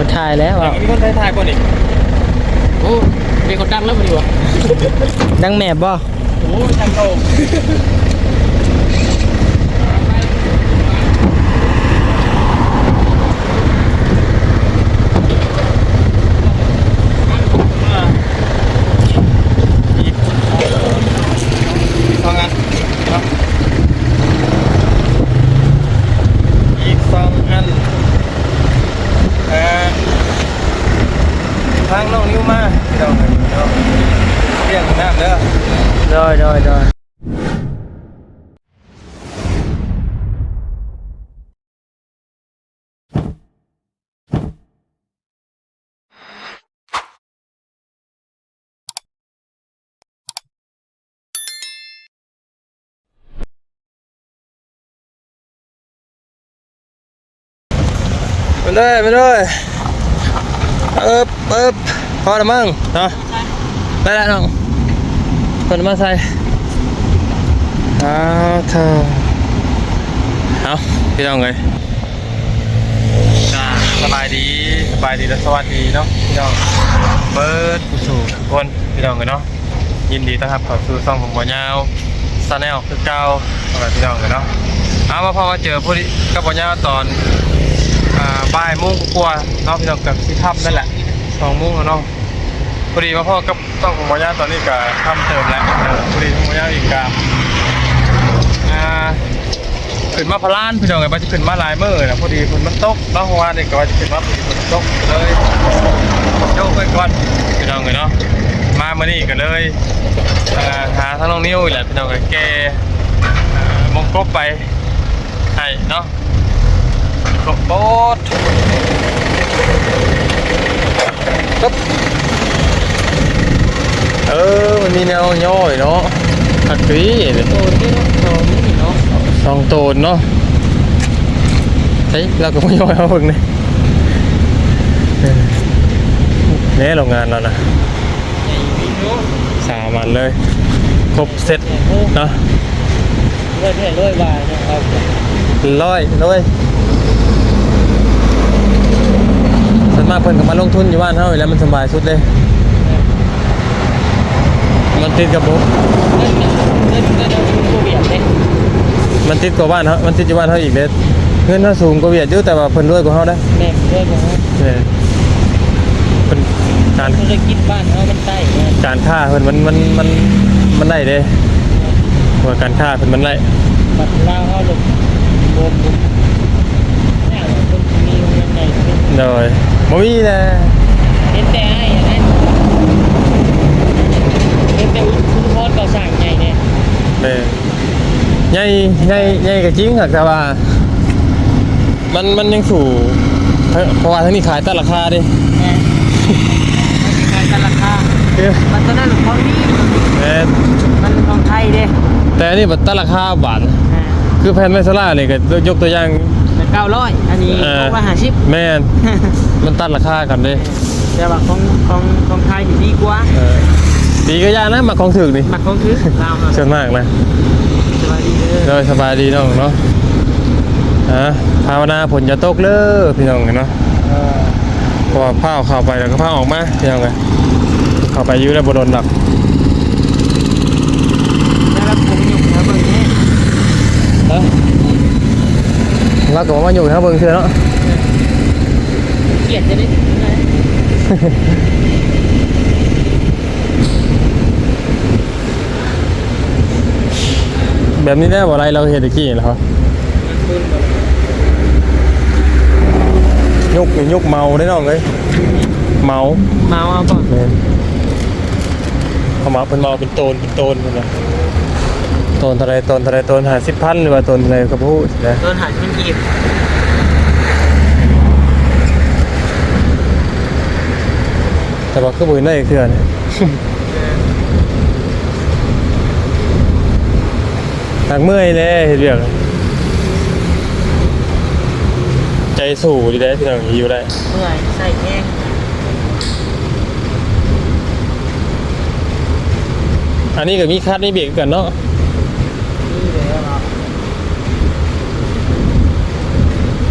เอาถ่ายแล้วยัอะงมีคนไทยถ่ายก่อนอีกโอ้เป็นคนดังแล้วพอดีวะดังแมบบ่โอ้ยช่างโตสองอันครับอีกสองอันเอ่อทางน้องนิ้วมาพี่น้องเนาะเรียกน้ำเด้อ โดยโดยโดย ไปเลยไปเลยเอิบเอิบพอล้วมั้งเนาะได้แล้วน้องเปิดมาใส่เอาเธอเอาพี่น้องเลยสบายดีสบายดีและสวัสดีเนาะพี่น้องเบิร์ดผู้สู่คนพี่น้องเลยเนาะยินดีต้อนรับเข้าสู่ช่องของบอยาวซาแนลคือเก่าสวัสดีพี่น้องเลยเนาะเอามาพอมาเจอผู้กับบ่อยาวตอน บ่ายโมงกว่าเนาะพี่น้องกับที่ทับนั่นแหละสองโมงแล้วเนาะพอดีมาพ่อกับต้องของมอยาตอนนี้ก็ทำเติมแล้วพอดีของมอยาอีกกาขึ้นมาพลานพี่น้องไงว่าจะขึ้นมาลายเมื้อนะพอดีฝนมันตกเนาะว่าเด็กก็ว่าจะขึ้นมาพอดีฝนตกเลยโยกไปก่อนพี่น้องเลยเนาะมาเมื่อนี้ก็เลยหาทางน้องนิ้วอีกแหละพี่น้องก็แกอ่ามงกบไปให้เนาะ กบโบดปึ๊บเออ มันมีแนวย่อยเนาะหักกรีเลยโดนที่โดนนี่เนาะสองโตนเนาะเฮ้ยเราก็ไม่ย่อยเอาเพิ่งเลยเออเนี่ยโรงงานเรานะใหญ่พี่เนาะสามอันเลย ครบเซ็ตเนาะเรื่อยๆเรื่อยๆวายนะครับร้อยเลยส่วน มากเพิ่นก็มาลงทุนอยู่บ้านเฮาอยู่แล้วมันสบายสุดเลย มันติดกับผมเล่นเนี่ยเล่นเล่นเอาเป็นตัวเบียดเลยมันติดกว่าบ้านเฮามันติดอยู่บ้านเฮาอีกเด้เงินเฮาสูงกว่าเวียดอยู่แต่ว่าเพิ่นรวยกว่าเฮานะแม่เรื่อยๆนะเออเพิ่นการธุรกิจบ้านเขามันใต้นะการค้าเพิ่นมันมันมันมันได้เด้ว่าการค้าเพิ่นมันได้บัตรลาวเขาลงรวมบุญแน่เลยคนมีเงินในเป็นโดย บ่มีนะเห็นแต่ให้อันนั้นเห็นแต่อุปกรณ์ก่อสร้างใหญ่เนี่ยเด้ใหญ่ใหญ่ใหญ่ก็จริงครับแต่ว่า มันมันยังสู่เพราะเพราะว่าทั้งนี้ขายแต่ราคาเดิแม่มันจะขายกันราคาคือมันตอนนั้นหลวงพ่อนี่เอ่อมันของไทยเด้แต่อันนี้บัตแต่ราคาบาทอ่าคือแผ่นไมโซล่าเนี่ยก็ยกตัวอย่าง เป็นเก้าร้อยอันนี้เออหกร้อยห้าสิบ แม่น มันตัดราคากันเด้แต่ว่าของของของไทยนี่ดีกว่าเออดีก็ยากนะมาของถึกนี่มักของคือลาวเนาะส่วนมากนะสบายดีเด้อ โดยสบายดีน้องเนาะฮะภาวนาผลจะตกเด้อพี่น้องเนาะเออเพราะว่าผ้าเข้าไปแล้วก็ผ้าออกมาพี่น้องไงเข้าไปอยื้อแล้วบโดนหลัก แล้วเราผมอยู่แถวเบิ่งนี้ ฮะ เราก็มาอยู่ครับเบิ่งเชื่อเนาะเกลียดจะได้ถึงไหนแบบนี้ได้บ่ไรเราเห็นตะกี้แล้วครับมันคืนบ่ยุกนี่ยุกเมาได้น้องเลยเมาเมาเอาบ่แม่นเขามาเป็นเมาเป็นโตนเป็นโตนเป็นนะโตนเท่าไรโตนเท่าไรโตนหาสิบพันหรือว่าโตนเท่าไรก็พูดนะโดนหายเป็นกีบแต่ว่าคือบุญได้อีกเทื่อนี่หักเมื่อยเลยเห็นเรื่องใจสู้ดีได้พี่น้องอยู่ได้เมื่อยใส่แห้งอันนี้ก็มีคัดมีเบรกกันเนาะ นี่เลยครับ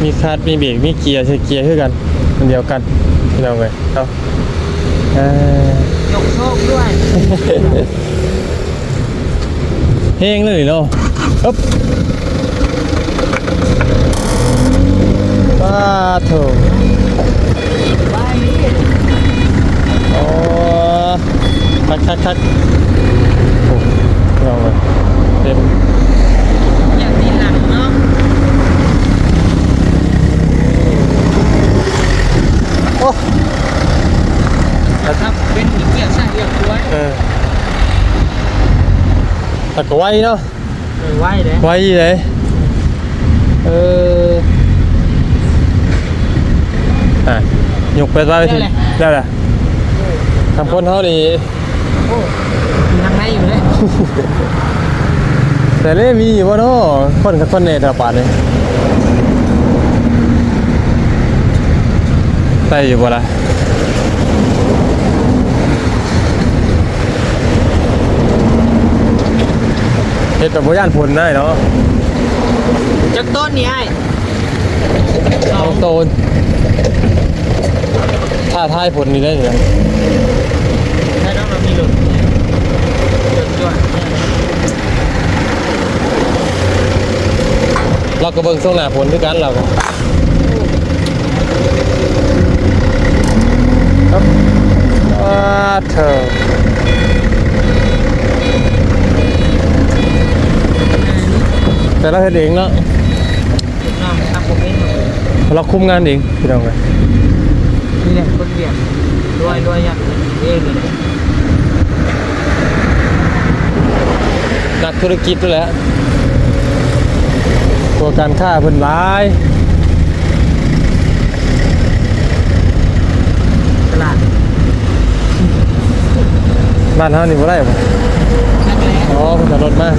มีคาร์ดมีเบรกมีเกียร์ใช้เกียร์คือกันอันเดียวกันพี่น้องเลยเอาเอ่อยกโชคด้วย เฮงเลยเนาะอ๊บป้าโถไปโอ้คักคักคักโอ้พี่น้องเลยเต็ม อย่างนี้หลังเนาะ โอ้ ครับเป็นเกียร์ใส่เรียบร้อย เออแต่ก็ ไวเนาะเออไหวเลยไวเลยเอออะยกไปไว้ทีได้แหละทำคนเขานี่โอ้มีทางไหนอยู่เลยแต่เล่มีอยู่วะเนาะคนกับคนเนตรปาดเลยได้อยู่บ่ล่ะ เฮ็ดแบบบ่ย่านผลได้เนาะจากต้นนี่ไอ้เอาโตนถ้าทายผลนี่ได้อยู่นะใช่ต้องเรามีหลุดจดจ่วนเราก็เบิ่งช่วงหน้าผลด้วยกันเราก็ครับว้าเธอ แต่เราเฮ็ดเองเนาะน้องทำคอมเมนต์เราคุมงานเองพี่น้องเลยนี่แหละคนเบียดรวยรวยอย่างเองเลยนักธุรกิจด้วยแหละตัวการค้าเพิ่นหลายตลาดบ้านเฮานี่บ่ได้บ่นักแร้อ๋อเพิ่นจะรถมา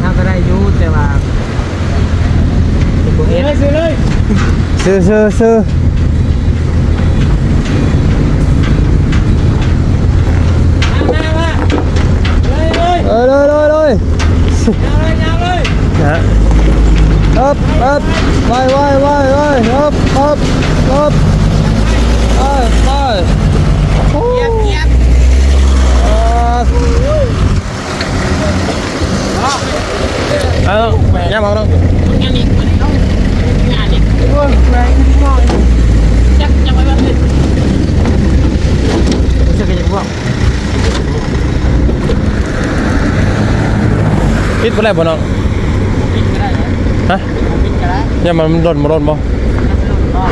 ถ้าก็ได้อยูแต่ว่าเป็นตัวเองซื้อเลยซื้อซื้อซื้อมามาเลยเลยเออเลยเลยเลยเลยยาวเลยนะฮึบฮึบไปไปไปไปฮึบฮึบฮึบไปไปโอ้เยีย เยียบอ่าเอาย่ามาต้องงานนี้ต้องงานนี้โอ้ยแรงขึ้นมากจักจักไว้บ้างเลยจะเป็นยังไงปิดไปได้บ่น้องปิดก็ได้ฮะปิดก็ได้ย่ามันรถมาโดนบ่ก็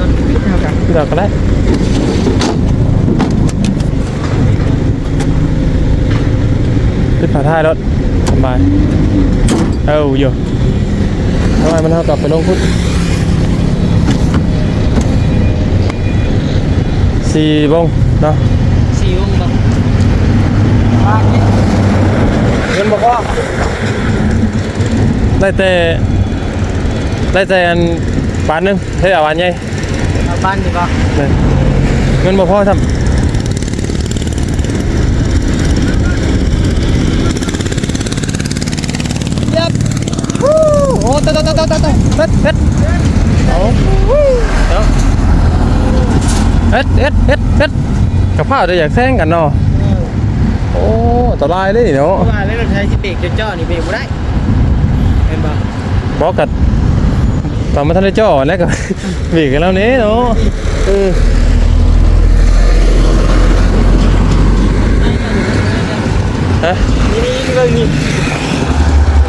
รถปิดเท่ากันปิดเอาก็ได้ปิดฝาท้ายรถ สบายเอ้าอยู่ทำไมมันเท่ากับไปลงพุทธสี่บงเนาะสี่วงแบบบ้านนี้เงินบอกว่าได้แต่ได้แต่อันบาทหนึงเฮ้ยเอาอันใหญ่เอาบ้านดีกว่าเลยเงินบ่พอทำยับฮู้โอ้ตะตะตะตะตะตะเฮ็ดเฮ็ดเอาฮู้เดี๋ยวเฮ็ดเฮ็ดเฮ็ดเฮ็ดกับข้าวจะอยากแซงกันเนาะโอ้อันตรายเลยเนาะเพราะว่าเล่นรถไฟสิเบรกจ่อนี่เบรกไ่ได้เห็นป่บอกกัดตอนมาทันได้จ่อแล้วก็เบีบกันแล้วเนี้เนาะเออฮะนี่นี่นี่เลยนี่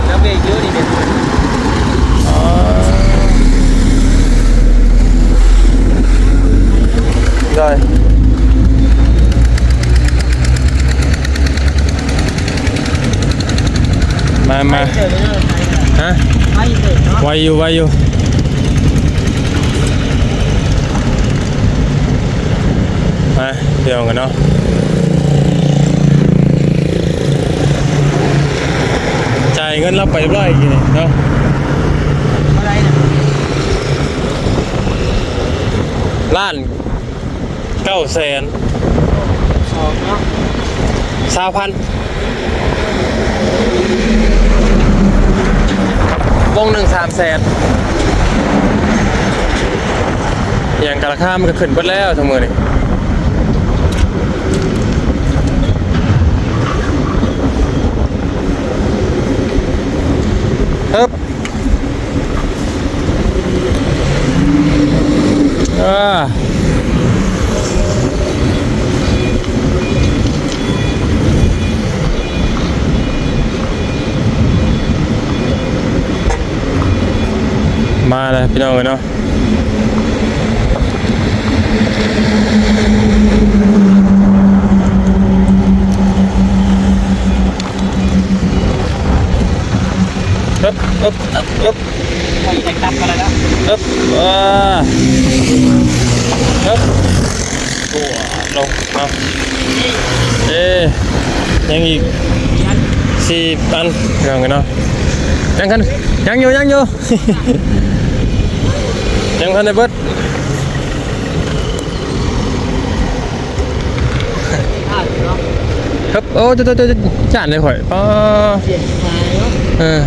แล้วเบรกเยอะนี่เนี่ย อ๋อได้ มามาเจอเลยรถไฟเนี่ยฮะไม่เบรกเนาะไวอยู่ไวอยู่มาเดี๋ยวกันเนาะจ่ายเงินรับไปเรียบร้อยอีกทีนี่เนาะอะไรเนี่ยล้านเก้าแสนสองเนาะสามพัน วงหนึ่งสามแสนอย่างกระข้ามันก็ขึ้นเบิดแล้วทั้งมือนี่ฮึบอ่ามาเลย พี่น้องเอ้ยเนาะอึ๊บอึ๊บอึ๊บอึ๊บไม่ได้ตัดกันแล้วอึ๊บอ่าอึ๊บตัวลงมาเอ๊ะยังอีกสี่อันเรื่องกันเนาะยังกันยังอยู่ยังอยู่ ยังทันได้เบิดอ่าเนาะครับโอ้ตัวตัวตัวจานเลยข่อยป้าเปลี่ยนมาเนาะเออ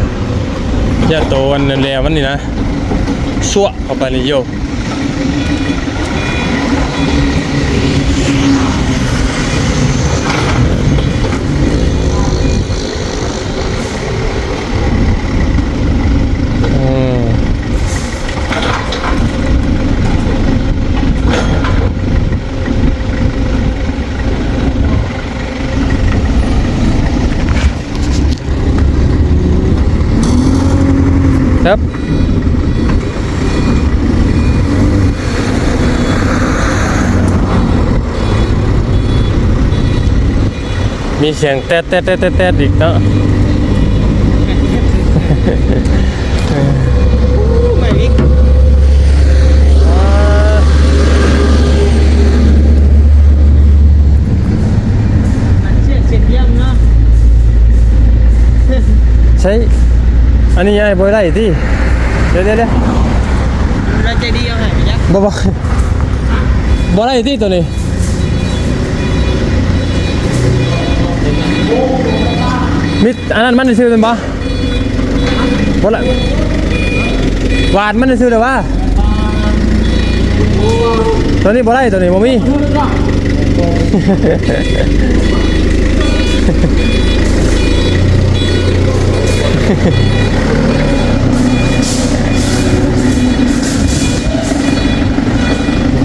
อย่าโตวันนั้นแล้วมันนี้นะสั่วเข้าไปเลยโย มีเสียงแต๊ดแต๊ดแต๊ดแต๊ดแต๊ดอีกเนาะไม่วิกมันเสียเสียเยี่ยมเนาะใช้อันนี้ยายบอยได้ที่เดี๋ยวเดี๋ยวเดี๋ยวเราใจดีเอาไหนไปยักบ่บ่บ่ได้ที่ตัวนี้ มิดอันนั้นมันได้ซื้อเป็นบ่บ่ละหวานมันได้ซื้อแต่ว่าตัวนี้บ่ได้ตัวนี้บ่มี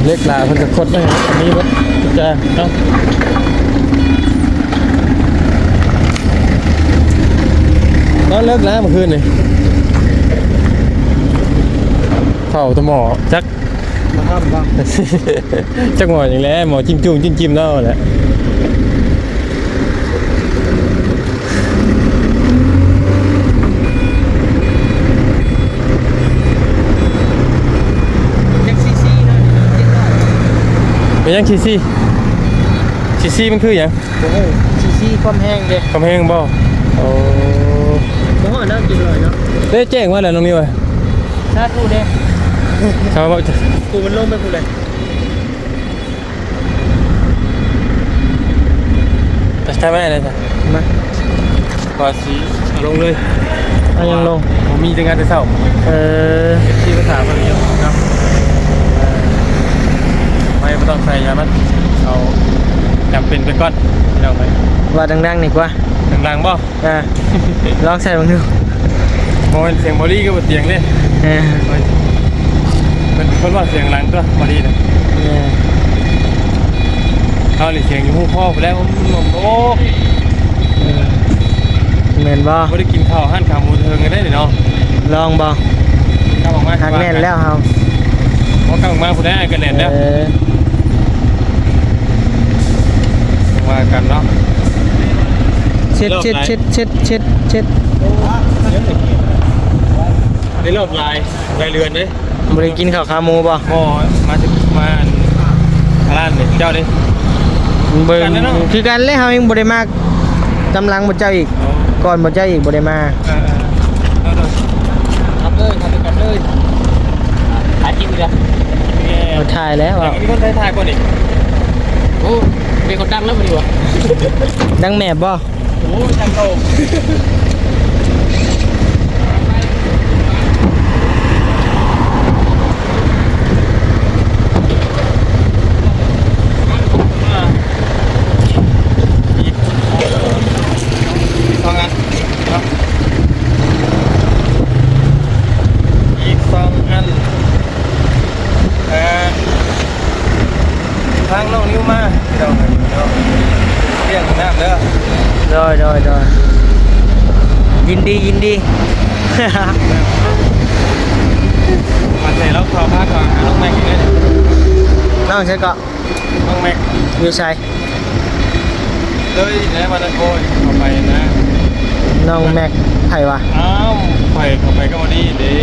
เล็กลาเพิ่นก็คดได้มีบ่จ้าเนาะ นอนเลิกแล้วเมื่อคืนนี่เฝ้าแตะหมอจักมาทำบ้างจักหมออย่างแล้วหมอจิ้มจุ่มจิ้มจิ้มแล้วแหละยักซีซีเนาะเจ็ดร้อยเป็นยังชีซี่ชีซี่มันคือหยังโอ้โหซีซีความแห้งเด็กำแพงบ่โอ้ โอ้เนากินเลยเนาะได้แจ้งว่าอะไรน้องนี่วะชาตูเด้ชาวบ้านกูมันลงไปกูเลยใช่ไหมอะไรจ้ะมาภาษีลงเลยเอายังลง ผมมีแต่งานแต่เช้าเออที่ภาษามันเยอะเนาะไม่ต้องใส่ยามันเอาจำเป็นไปก่อนเอาไปว่าดังๆหน่อยกว่า ดังๆบ่อ่าลองใส่บังดูโมเป็นเสียงบอดี้ก็บนเตียงเนี่ยเออเป็นคนว่าเสียงหลังตัวบอดี้นะเออเอาหรือเสียงอยู่หูพ่อไปแล้วผมโอ้เหมือนบ่ไม่ได้กินข้าวหั่นขาหมูเทิงกันได้เลยเนาะลองบ่กลับออกมาหักแน่นแล้วเฮาเพราะกลับออกมาคุณได้กันแน่นแล้วเออว่ากันเนาะ เช็ดเช็ดเช็ดเช็ดเช็ดเช็ดได้รอบลายลายเรือนเลยบ่ได้กินข้าวขาหมูบ่ก็มาถึงมาร้านเนี่ยเจ้าดิเบิ่งกันแล้วเนาะคือกันเลยเฮายังบ่ได้มากกำลังบ่เจ้าอีก ก่อนบ่เจ้าอีกบ่ได้มาทำเลยทำด้วยกันเลยถ่ายคลิปเลยเอาถ่ายแล้วอยาอะกมีคนถ่ายถ่ายก่อนอีกโอ้เป็นคนดังแล้วบ่ดีวะดังแม่บ่ โอ้ช่างโต ดียินดี มาใส่แล้วขอพาก่อนหาน้องแม็กอีกเลยน้องใช่ก็น้องแม็กอยู่ใช่เลยแล้ววันนั้นโอ้ยเข้าไปนะน้องแม็กไผวะอ้าวไปเข้าไปก็พอดีดี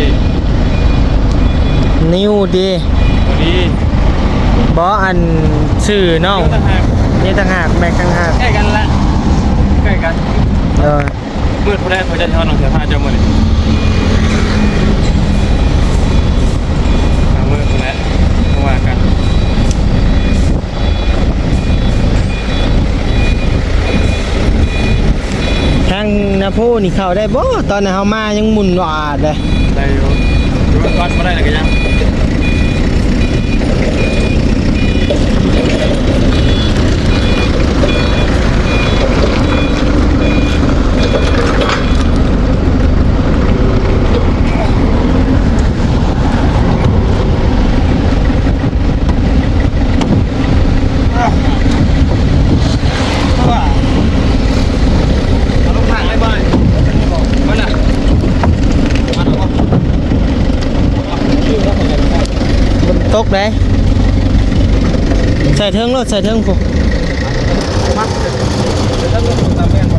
นิวดีพอดีบออันชื่อน้องต่างหากนี่ต่างหากแม็กต่างหากใกล้กันละ ใกล้กันเออมืดพอได้พอจะทอดน้องเสียผ้าเจ้ามือนี่อ่ามืดพอแล้วมาว่ากันทางนาโพนี่เข้าได้บ่ตอนนั้นเฮามายังหมุนวาดเลยได้อยู่ดูก่อนมาได้หรือยัง ว่าเอาลูกผ่านได้บ่อยมาน่ะมาเอา มัน ตกได้ใส่เทิงรถใส่เทิงกูถ้าลูกตามแม่นบ่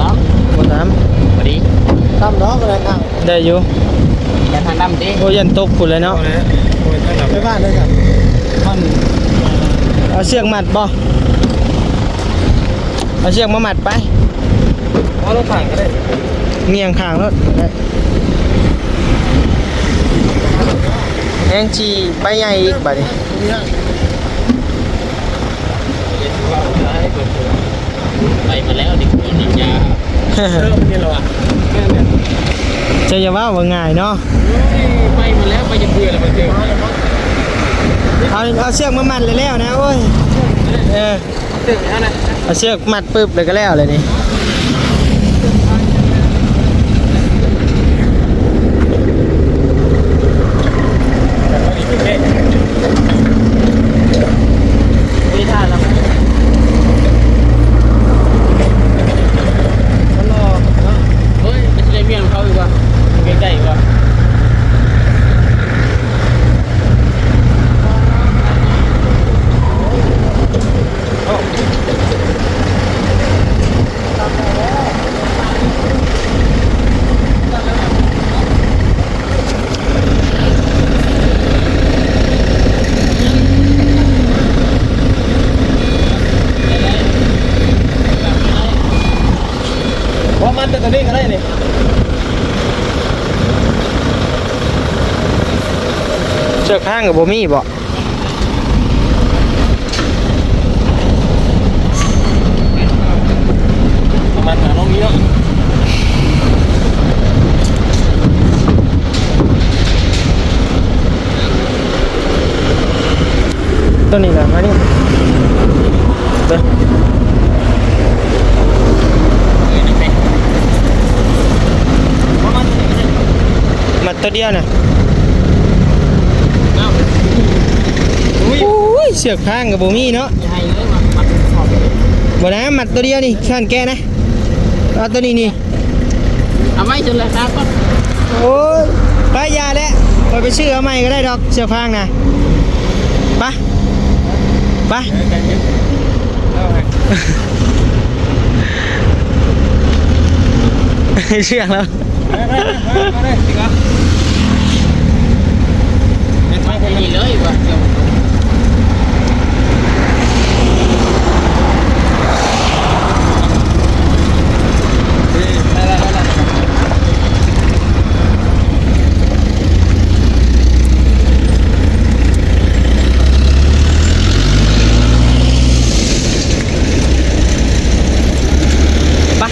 น้องบ่น้พอดีำตามน้องอะไรทางได้อยู่อย่าทางดำดิโอ้ยันตกพุ่นเลยเนาะเอาเลยโอ้ยท่านหลับไปบ้านเลยครับมันเอาเชือกมัดบ่เอาเชือกมามัดไปเอาลูกผ่านก็ได้เงียงข้างรถ แองจีใบใหญ่อีกบัดนี้ไปมาแล้วดิคุณนินจาเริ่มนี่แล้วอะแม่เนี่ยจะอย่าว่าว่าง่ายเนาะไปมาแล้วไปจะเบื่อแล้วมันเจอเอาเอาเชือกมามัดเลยแล้วนะโอ้ยเออเอาเชือกมัดปึ๊บเลยก็แล้วเลยนี่ มีท่าแล้ว มันรอเนาะ เฮ้ยไม่ใช่เมียของเขาอีกว่ะใกล้ๆอีกว่ะ เพราะมันแต่ตัวนี้ก็ได้นี่ เชือ กข้างกับบ่มีบ่ประมาณหาน้องนี้เนาะตัวนี้นะมานี่เด้อมัดตัวเดียวน่ะอุ้ย เสือกข้างกับบ่มีเนาะอย่าให้เลยว่ะมันขอบบ่นะมัดตัวเดียวนี่ข้างแกนะเอาตัวนี้นี่เอาไม่จนเลยครับก็โอ้ยไปอยาแล้วไปไปชื่อเอาใหม่ก็ได้ดอกเสือกข้างนะไปไปเอาให้เชือกแล้วไปไปไปไปได้สิครับเห็นไหมไม่ดีเลยว่ะเดี๋ยวได้ได้ได้ได้ ไป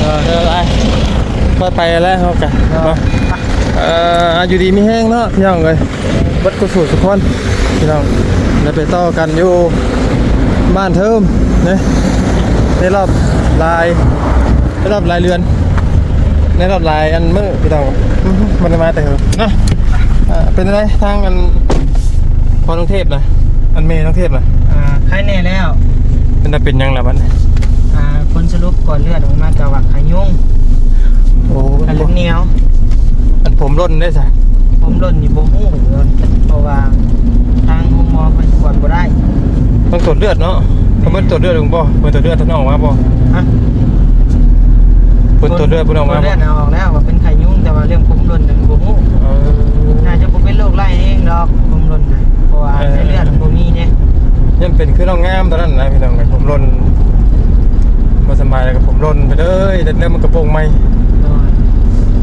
เออเออ ไปไปไปแล้วเขากันเนาะเอ่ออยู่ดีมีแห้งเนาะพี่น้องเลยวัดกุศลทุกคนพี่น้องแล้วไปต่อกันอยู่บ้านเทิมเนี่ยในรอบลายในรอบลายเรือนในรอบลายอันมือพี่น้องอื้อหือมันมาแต่เหอะเนาะอ่าเป็นอะไรทางอันพอต้องเทพนะอันเมย์ต้องเทพนะอ่าใครแน่แล้วเป็นตาเป็นหยังล่ะบัดนี้อ่าคนสรุปก่อนเลือดออกมากับว่าขยุง โอ้กระลุกเหนียวอันผมร่นได้ซะผมหล่นอยู่บ่ฮู้เพราะว่าทางหมอเพิ่นตรวจบ่ได้ต้องตรวจเลือดเนาะเขาบ่ตรวจเลือดถึงบ่เพิ่นตรวจเลือดท่านออกมาบ่ฮะเพิ่นตรวจเลือดเพิ่นออกมาเลืบ่อดเอาออกแล้วว่าเป็นไข้ยุงแต่ว่าเรื่องผมหล่นนั่นบ่ฮู้เออน่าจะบ่เป็นโรคไร้เองดอกผมหล่นน่ะเพราะว่าในเลือดมันบ่มีเด้ยังเป็นคือน้องงามตอนนั้นนะพี่น้องไอ้ผมร่นบ่สบายแล้วก็ผมร่นไปเลยแล้วแล้วมันกระโปรงใหม่โดย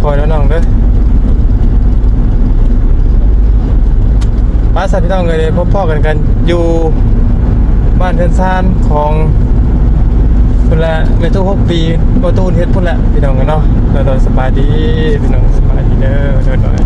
คอยแล้วน้องเด้อป้าสัตว์พี่น้องเลยพบพ่อกันกันอยู่บ้านเทนซานของพุ่นละในตู้หกปีประตูเฮ็ดพุ่นละพี่น้องกันเนาะโดยสบายดีพี่น้องสบายดีเด้อโดยโดย